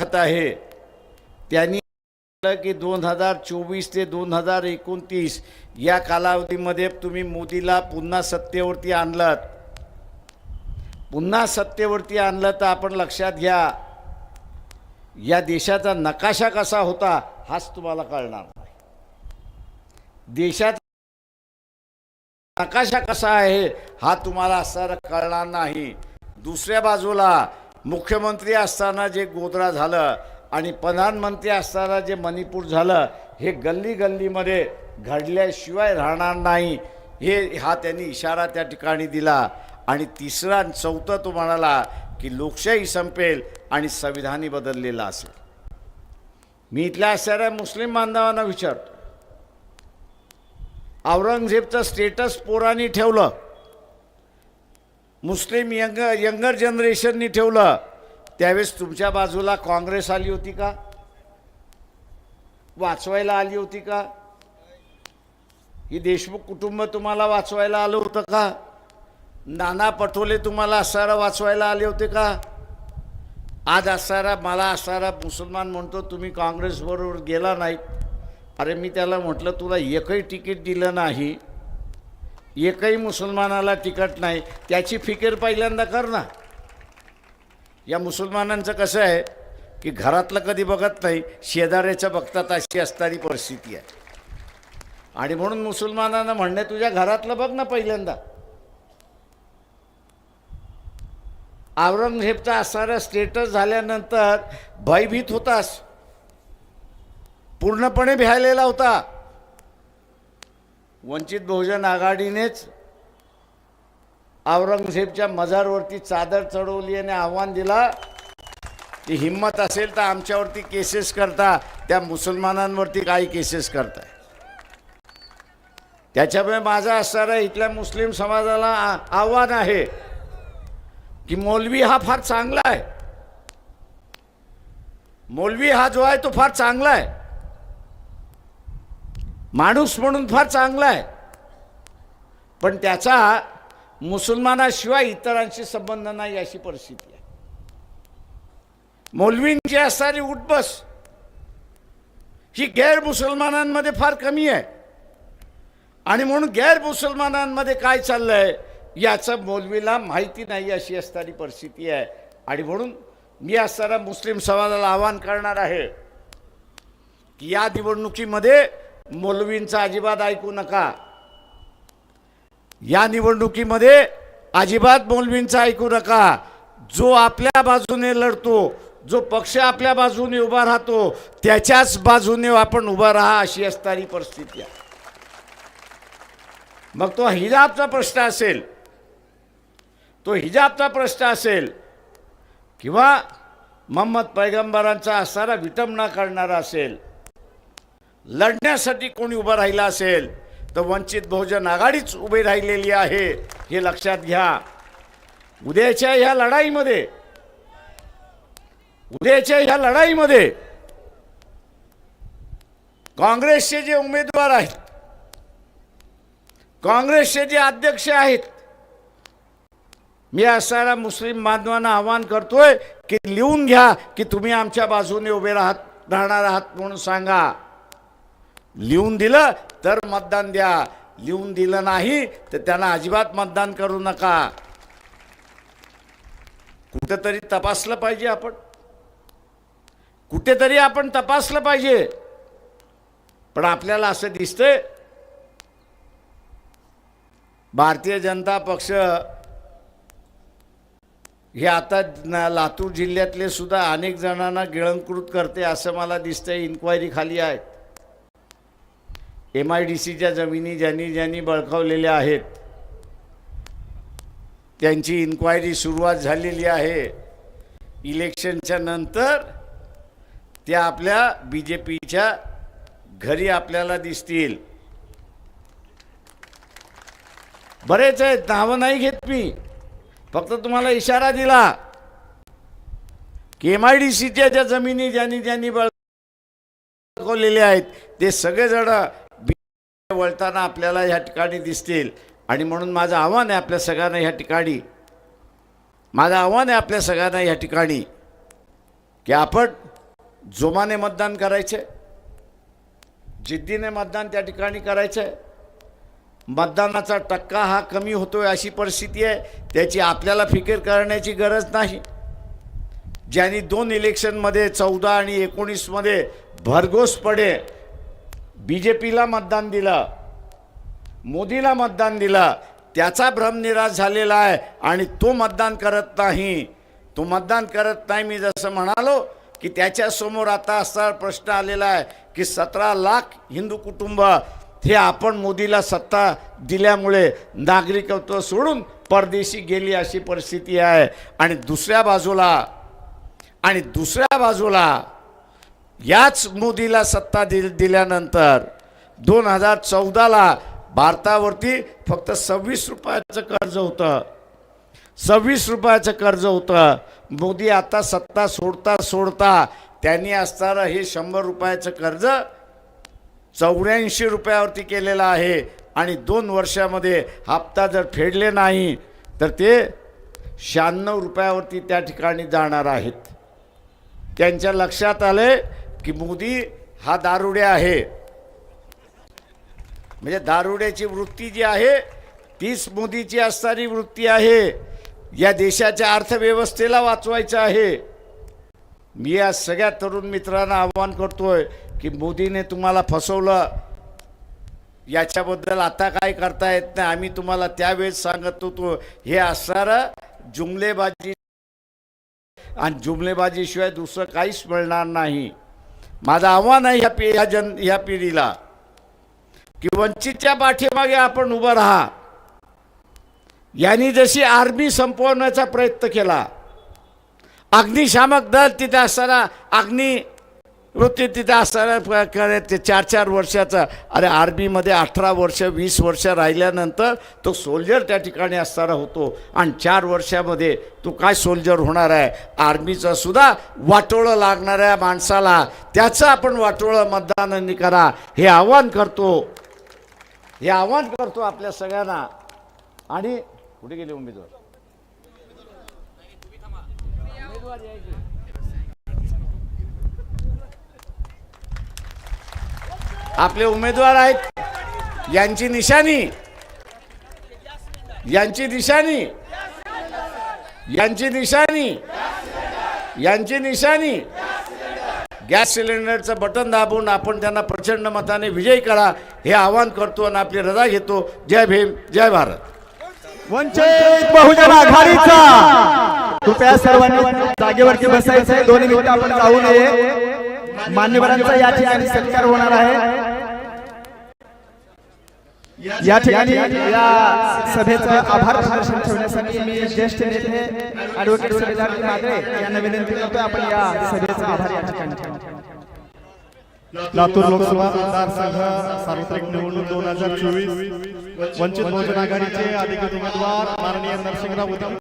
खत आहे. त्यांनी की दोन हजार चोवीस ते दोन हजार एकोणतीस या कालावधीमध्ये तुम्ही मोदीला पुन्हा सत्तेवरती आणलात. पुन्हा सत्तेवरती आणलं तर आपण लक्षात घ्या या देशाचा नकाशा कसा होता हाच तुम्हाला कळणार नाही. देशात नकाशा कसा आहे हा तुम्हाला सर कळणार नाही. दुसऱ्या बाजूला मुख्यमंत्री असताना जे गोधरा झालं आणि प्रधानमंत्री असताना जे मणिपूर झालं हे गल्ली गल्लीमध्ये घडल्याशिवाय राहणार नाही हे हा त्यांनी इशारा त्या ठिकाणी दिला. आणि तिसरा आणि चौथं तो म्हणाला की लोकशाही संपेल आणि संविधानही बदललेलं असेल. मी इथल्या असणाऱ्या मुस्लिम बांधवांना विचारतो. औरंगजेबचं स्टेटस पोरांनी ठेवलं. मुस्लिम यंग यंगर जनरेशननी ठेवलं. त्यावेळेस तुमच्या बाजूला काँग्रेस आली होती का? वाचवायला आली होती का? ही देशमुख कुटुंब तुम्हाला वाचवायला आलं होतं का? नाना पटोले तुम्हाला असारा वाचवायला आले होते का? आज असारा मला असारा मुसलमान म्हणतो तुम्ही काँग्रेसबरोबर गेला नाहीत अरे मी त्याला म्हटलं तुला एकही तिकीट दिलं नाही. एकही मुसलमानाला तिकट नाही त्याची फिकीर पहिल्यांदा कर ना. या मुसलमानांचं कसं आहे की घरातलं कधी बघत नाही शेजाऱ्याच्या बघतात अशी असणारी परिस्थिती आहे. आणि म्हणून मुसलमानांना म्हणणे तुझ्या घरातलं बघ ना पहिल्यांदा. औरंगजेबचा असणारा स्टेटस झाल्यानंतर भयभीत होतास. पूर्णपणे भ्यायलेला होता. वंचित बहुजन आघाडीनेच औरंगजेबच्या मजारवरती चादर चढवली आणि आव्हान दिला. की हिंमत असेल तर आमच्यावरती केसेस करता त्या मुसलमानांवरती काही केसेस करताय. त्याच्यामुळे माझा असणारा इथल्या मुस्लिम समाजाला आ- आव्हान आहे की मौलवी हा फार चांगला आहे. मौलवी हा जो आहे तो फार चांगला आहे. माणूस म्हणून फार चांगला आहे. पण त्याचा मुसलमानाशिवाय इतरांशी संबंध नाही अशी परिस्थिती आहे. मौलवींची असणारी उठबस ही गैर मुसलमानांमध्ये फार कमी आहे. आणि म्हणून गैर मुसलमानांमध्ये काय चाललंय याचं मौलवीला माहिती नाही अशी असणारी परिस्थिती आहे. आणि म्हणून मी असताना मुस्लिम समाजाला आवाहन करणार आहे की या निवडणुकीमध्ये मौलवींचा अजिबात ऐकू नका. या निवडणुकीमध्ये अजिबात मौलवींचा ऐकू नका. जो आपल्या बाजूने लढतो जो पक्ष आपल्या बाजूने उभा राहतो त्याच्याच बाजूने आपण उभा राहा अशी असणारी परिस्थिती आहे. मग तो हिजाबचा प्रश्न असेल तो हिजाबचा प्रश्न असेल किंवा मोहम्मद पैगंबरांचा असणारा विटंबना करणारा असेल लढण्यासाठी कोणी उभं राहिलं असेल तर वंचित बहुजन आघाडीच उभी राहिलेली आहे हे लक्षात घ्या. उद्याच्या ह्या लढाईमध्ये उद्याच्या ह्या लढाईमध्ये काँग्रेसचे जे उमेदवार आहेत काँग्रेसचे जे अध्यक्ष आहेत मी असणाऱ्या मुस्लिम बांधवांना आवाहन करतोय की लिहून घ्या की तुम्ही आमच्या बाजूने उभे राहत राहणार आहात म्हणून सांगा. लिहून दिलं तर मतदान द्या. लिहून दिलं नाही तर त्यांना अजिबात मतदान करू नका. कुठेतरी तपासलं पाहिजे आपण. कुठेतरी आपण तपासलं पाहिजे. पण आपल्याला असं दिसतंय. भारतीय जनता पक्ष हे आता लातूर जिल्ह्यातले सुद्धा अनेक जणांना गिळंकृत करते असं मला दिसतंय. इन्क्वायरी खाली आहे. एम आय डी सीच्या जमिनी ज्यांनी ज्यांनी बळकावलेल्या आहेत त्यांची इन्क्वायरी सुरुवात झालेली आहे. इलेक्शनच्या नंतर त्या आपल्या बी जे पीच्या घरी आपल्याला दिसतील. बरेच आहेत नावं नाही घेत मी. फक्त तुम्हाला इशारा दिला. की एम आय डी सीच्या ज्या जमिनी ज्यांनी ज्यांनी बळकावलेल्या आहेत ते सगळेजण वळताना आपल्याला ह्या ठिकाणी दिसतील. आणि म्हणून माझं आव्हान आहे आपल्या सगळ्यांना ह्या ठिकाणी. माझं आव्हान आहे आपल्या सगळ्यांना ह्या ठिकाणी. की आपण जोमाने मतदान करायचे. जिद्दीने मतदान त्या ठिकाणी करायचं. आहे मतदानाचा टक्का हा कमी होतोय अशी परिस्थिती आहे. त्याची आपल्याला फिकीर करण्याची गरज नाही. ज्यांनी दोन इलेक्शनमध्ये चौदा आणि एकोणीसमध्ये भरघोसपणे बी जे पीला मतदान दिलं मोदीला मतदान दिलं त्याचा भ्रमनिराश झालेला आहे आणि तो मतदान करत नाही. तो मतदान करत नाही मी जसं म्हणालो की त्याच्यासमोर आता असा प्रश्न आलेला आहे की सतरा लाख हिंदू कुटुंब हे आपण मोदीला सत्ता दिल्यामुळे नागरिकत्व सोडून परदेशी गेली अशी परिस्थिती आहे. आणि दुसऱ्या बाजूला आणि दुसऱ्या बाजूला याच मोदीला सत्ता दि दिल्यानंतर दोन हजार चौदाला भारतावरती फक्त सव्वीस रुपयाचं कर्ज होतं. सव्वीस रुपयाचं कर्ज होतं. मोदी आता सत्ता सोडता सोडता त्यांनी असणारं हे शंभर रुपयाचं कर्ज चौऱ्याऐंशी रुपयावरती केलेलं आहे. आणि दोन वर्षामध्ये हप्ता जर फेडले नाही तर ते शहाण्णव रुपयावरती त्या ठिकाणी जाणार आहेत. त्यांच्या लक्षात आले की मोदी हा दारुडे आहे. म्हणजे दारुड्याची वृत्ती जी आहे तीच मोदीची असणारी वृत्ती आहे. या देशाच्या अर्थव्यवस्थेला वाचवायचं आहे. मी या सगळ्या तरुण मित्रांना आवाहन करतोय की मोदीने तुम्हाला फसवलं. याच्याबद्दल आता काय करता येत नाही आम्ही तुम्हाला त्यावेळेस सांगत होतो. हे असणारं जुमलेबाजी. आणि जुमलेबाजीशिवाय दुसरं काहीच मिळणार नाही. माझं आव्हान आहे ह्या पि ह्या जन ह्या पिढीला की वंचितच्या पाठीमागे आपण उभं राहा. यांनी जशी आर्मी संपवण्याचा प्रयत्न केला अग्निशामक दल तिथे असताना अग्नी वृत्ती तिथे असताना प- ते चार चार वर्षाचा अरे आर्मीमध्ये अठरा वर्ष वीस वर्ष राहिल्यानंतर तो सोल्जर त्या ठिकाणी असताना होतो. आणि चार वर्षामध्ये तो काय सोल्जर होणार आहे? आर्मीचं सुद्धा वाटोळं लागणाऱ्या माणसाला त्याचं आपण वाटोळं मतदानाने करा. हे आव्हान करतो. हे आव्हान करतो आपल्या सगळ्यांना. आणि कुठे गेले उमेदवार? आपले उमेदवार आहेत. यांची निशाणी. यांची निशाणी. यांची निशाणी. यांची निशाणी. गॅस सिलेंडरचं बटन दाबून आपण त्यांना प्रचंड मताने विजयी करा हे आवाहन करतो आणि आपली रजा घेतो. जय भीम जय भारत. वंचित बहुजन आघाडीचा. कृपया सर्वांनी जागेवरती बसायचं आहे. मिनिटं आपण जाऊ नये. मान्यवरांचा या ठिकाणी सत्कार होणार आहे. या ठिकाणी या सभेचा आभार प्रदर्शन ठेवण्यासाठी मी ज्येष्ठ नेते ऍडव्होकेट सुरेदार मादळे यांना विनंती करतो आपण या सभेचा आभार या ठिकाणी लातूर लोकसभा मतदारसंघ सार्वत्रिक निवडणूक दोन हजार चोवीस वंचित बहुजन आघाडीचे अधिकृत उमेदवार माननीय नरसिंहराव उदम